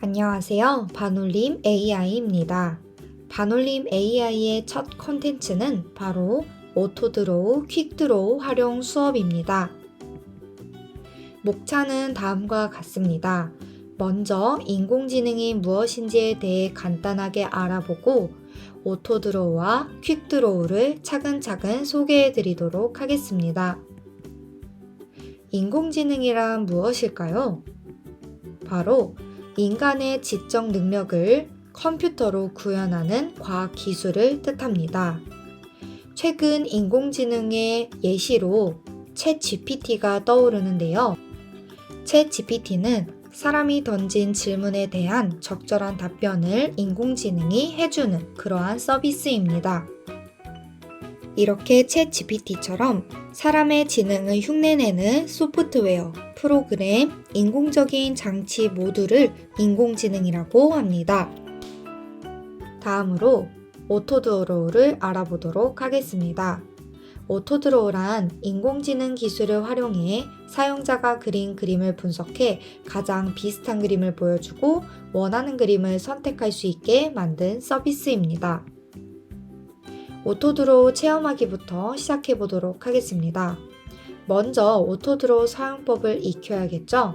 안녕하세요. 반올림 AI입니다. 반올림 AI의 첫 컨텐츠는 바로 오토드로우 퀵드로우 활용 수업입니다. 목차는 다음과 같습니다. 먼저 인공지능이 무엇인지에 대해 간단하게 알아보고 오토드로우와 퀵드로우를 차근차근 소개해 드리도록 하겠습니다. 인공지능이란 무엇일까요? 바로 인간의 지적 능력을 컴퓨터로 구현하는 과학 기술을 뜻합니다. 최근 인공지능의 예시로 챗 GPT가 떠오르는데요. 챗 GPT는 사람이 던진 질문에 대한 적절한 답변을 인공지능이 해주는 그러한 서비스입니다. 이렇게 챗 GPT처럼 사람의 지능을 흉내내는 소프트웨어, 프로그램, 인공적인 장치 모두를 인공지능이라고 합니다. 다음으로 오토드로우를 알아보도록 하겠습니다. 오토드로우란 인공지능 기술을 활용해 사용자가 그린 그림을 분석해 가장 비슷한 그림을 보여주고 원하는 그림을 선택할 수 있게 만든 서비스입니다. 오토드로우 체험하기부터 시작해 보도록 하겠습니다. 먼저 오토드로우 사용법을 익혀야겠죠?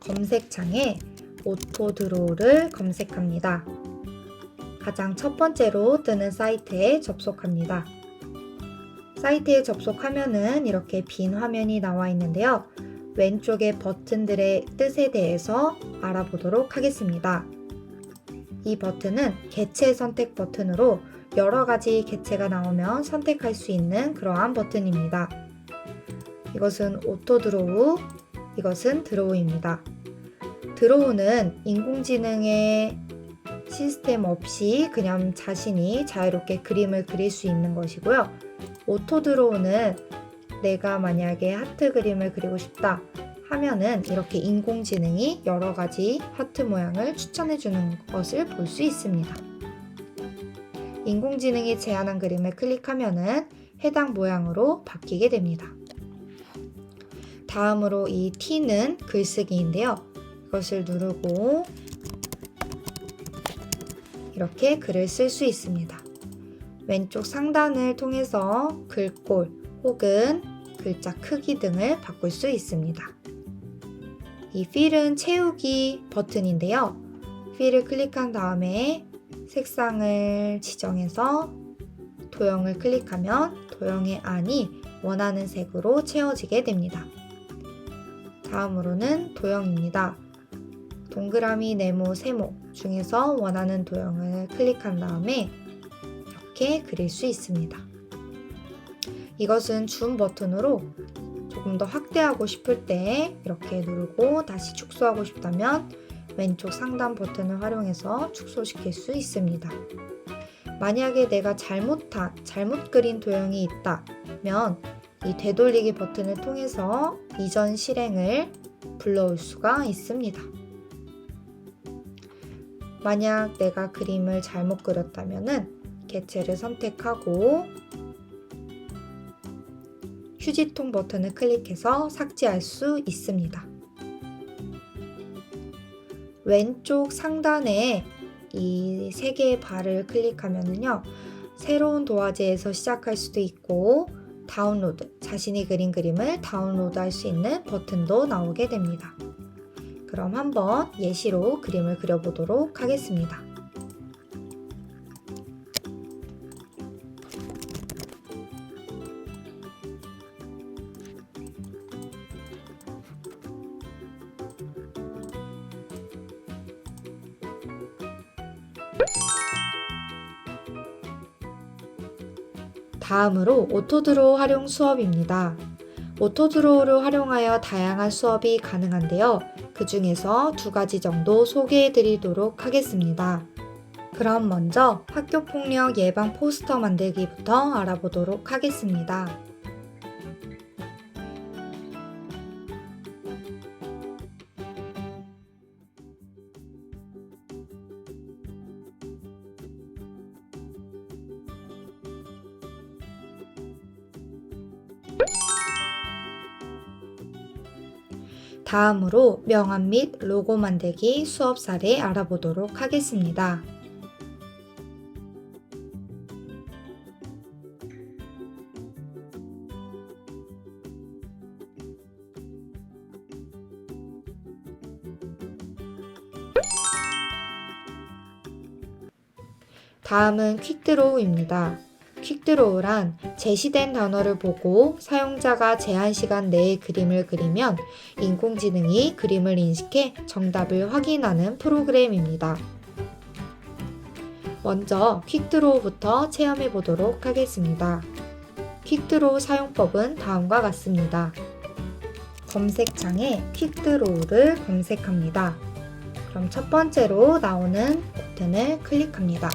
검색창에 오토드로우를 검색합니다. 가장 첫 번째로 뜨는 사이트에 접속합니다. 사이트에 접속하면은 이렇게 빈 화면이 나와 있는데요. 왼쪽의 버튼들의 뜻에 대해서 알아보도록 하겠습니다. 이 버튼은 개체 선택 버튼으로 여러 가지 개체가 나오면 선택할 수 있는 그러한 버튼입니다. 이것은 오토 드로우, 이것은 드로우입니다. 드로우는 인공지능의 시스템 없이 그냥 자신이 자유롭게 그림을 그릴 수 있는 것이고요. 오토 드로우는 내가 만약에 하트 그림을 그리고 싶다 하면은 이렇게 인공지능이 여러 가지 하트 모양을 추천해 주는 것을 볼 수 있습니다. 인공지능이 제안한 그림을 클릭하면은 해당 모양으로 바뀌게 됩니다. 다음으로 이 T는 글쓰기인데요. 이것을 누르고 이렇게 글을 쓸 수 있습니다. 왼쪽 상단을 통해서 글꼴 혹은 글자 크기 등을 바꿀 수 있습니다. 이 필은 채우기 버튼인데요. 필을 클릭한 다음에 색상을 지정해서 도형을 클릭하면 도형의 안이 원하는 색으로 채워지게 됩니다. 다음으로는 도형입니다. 동그라미, 네모, 세모 중에서 원하는 도형을 클릭한 다음에 이렇게 그릴 수 있습니다. 이것은 줌 버튼으로 조금 더 확대하고 싶을 때 이렇게 누르고 다시 축소하고 싶다면 왼쪽 상단 버튼을 활용해서 축소시킬 수 있습니다. 만약에 내가 잘못한, 잘못 그린 도형이 있다면 이 되돌리기 버튼을 통해서 이전 실행을 불러올 수가 있습니다. 만약 내가 그림을 잘못 그렸다면 개체를 선택하고 휴지통 버튼을 클릭해서 삭제할 수 있습니다. 왼쪽 상단에 이 세 개의 발을 클릭하면요. 새로운 도화지에서 시작할 수도 있고 다운로드, 자신이 그린 그림을 다운로드 할 수 있는 버튼도 나오게 됩니다. 그럼 한번 예시로 그림을 그려보도록 하겠습니다. 다음으로 오토드로우 활용 수업입니다. 오토드로우를 활용하여 다양한 수업이 가능한데요. 그 중에서 두 가지 정도 소개해 드리도록 하겠습니다. 그럼 먼저 학교폭력 예방 포스터 만들기부터 알아보도록 하겠습니다. 다음으로 명함 및 로고 만들기 수업 사례 알아보도록 하겠습니다. 다음은 퀵드로우입니다. 퀵드로우란 제시된 단어를 보고 사용자가 제한 시간 내에 그림을 그리면 인공지능이 그림을 인식해 정답을 확인하는 프로그램입니다. 먼저 퀵드로우부터 체험해 보도록 하겠습니다. 퀵드로우 사용법은 다음과 같습니다. 검색창에 퀵드로우를 검색합니다. 그럼 첫 번째로 나오는 버튼을 클릭합니다.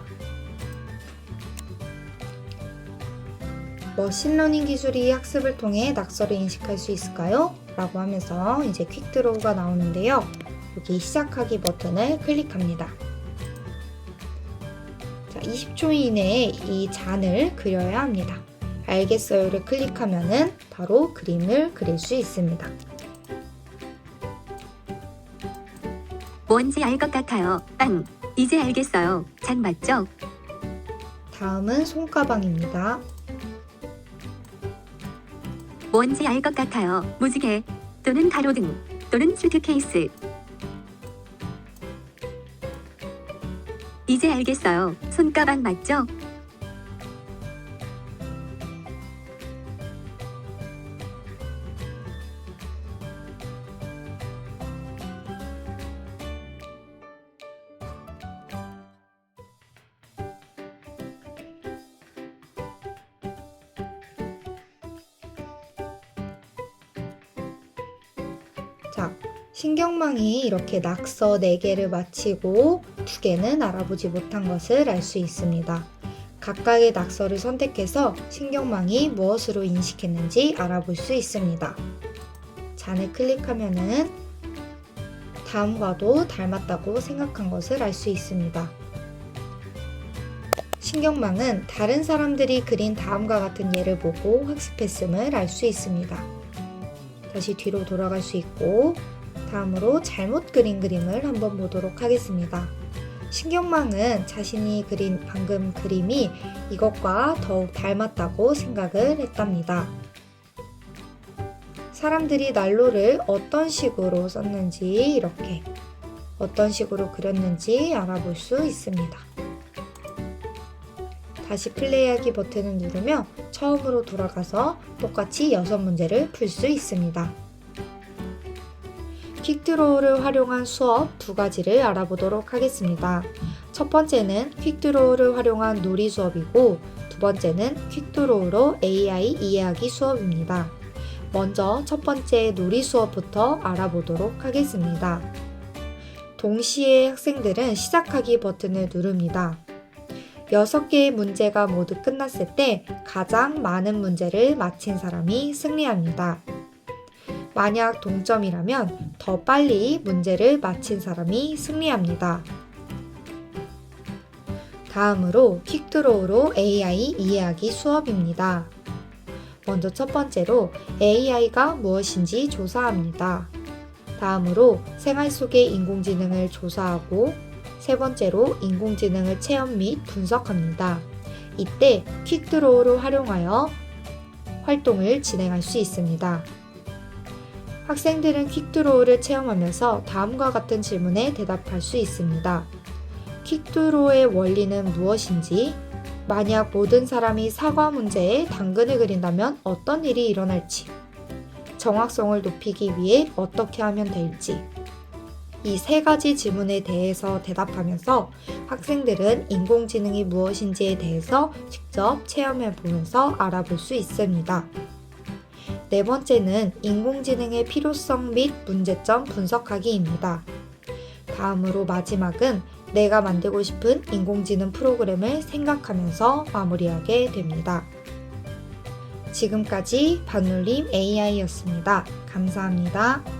머신러닝 기술이 학습을 통해 낙서를 인식할 수 있을까요? 라고 하면서 이제 퀵드로우가 나오는데요. 여기 시작하기 버튼을 클릭합니다. 자, 20초 이내에 이 잔을 그려야 합니다. 알겠어요를 클릭하면은 바로 그림을 그릴 수 있습니다. 뭔지 알 것 같아요. 빵. 이제 알겠어요. 잔 맞죠? 다음은 손가방입니다. 뭔지 알 것 같아요. 무지개 또는 가로등 또는 수트케이스. 이제 알겠어요. 손가방 맞죠? 자, 신경망이 이렇게 낙서 4개를 마치고 2개는 알아보지 못한 것을 알 수 있습니다. 각각의 낙서를 선택해서 신경망이 무엇으로 인식했는지 알아볼 수 있습니다. 잔을 클릭하면은 다음과도 닮았다고 생각한 것을 알 수 있습니다. 신경망은 다른 사람들이 그린 다음과 같은 예를 보고 학습했음을 알 수 있습니다. 다시 뒤로 돌아갈 수 있고 다음으로 잘못 그린 그림을 한번 보도록 하겠습니다. 신경망은 자신이 그린 방금 그림이 이것과 더욱 닮았다고 생각을 했답니다. 사람들이 난로를 어떤 식으로 썼는지 이렇게 어떤 식으로 그렸는지 알아볼 수 있습니다. 다시 플레이하기 버튼을 누르면 처음으로 돌아가서 똑같이 6문제를 풀 수 있습니다. 퀵드로우를 활용한 수업 두 가지를 알아보도록 하겠습니다. 첫 번째는 퀵드로우를 활용한 놀이 수업이고 두 번째는 퀵드로우로 AI 이해하기 수업입니다. 먼저 첫 번째 놀이 수업부터 알아보도록 하겠습니다. 동시에 학생들은 시작하기 버튼을 누릅니다. 6개의 문제가 모두 끝났을 때 가장 많은 문제를 마친 사람이 승리합니다. 만약 동점이라면 더 빨리 문제를 마친 사람이 승리합니다. 다음으로 퀵드로우로 AI 이해하기 수업입니다. 먼저 첫 번째로 AI가 무엇인지 조사합니다. 다음으로 생활 속의 인공지능을 조사하고 세 번째로 인공지능을 체험 및 분석합니다. 이때 퀵드로우를 활용하여 활동을 진행할 수 있습니다. 학생들은 퀵드로우를 체험하면서 다음과 같은 질문에 대답할 수 있습니다. 퀵드로우의 원리는 무엇인지, 만약 모든 사람이 사과 문제에 당근을 그린다면 어떤 일이 일어날지, 정확성을 높이기 위해 어떻게 하면 될지, 이 세 가지 질문에 대해서 대답하면서 학생들은 인공지능이 무엇인지에 대해서 직접 체험해 보면서 알아볼 수 있습니다. 네 번째는 인공지능의 필요성 및 문제점 분석하기입니다. 다음으로 마지막은 내가 만들고 싶은 인공지능 프로그램을 생각하면서 마무리하게 됩니다. 지금까지 반올림 AI였습니다. 감사합니다.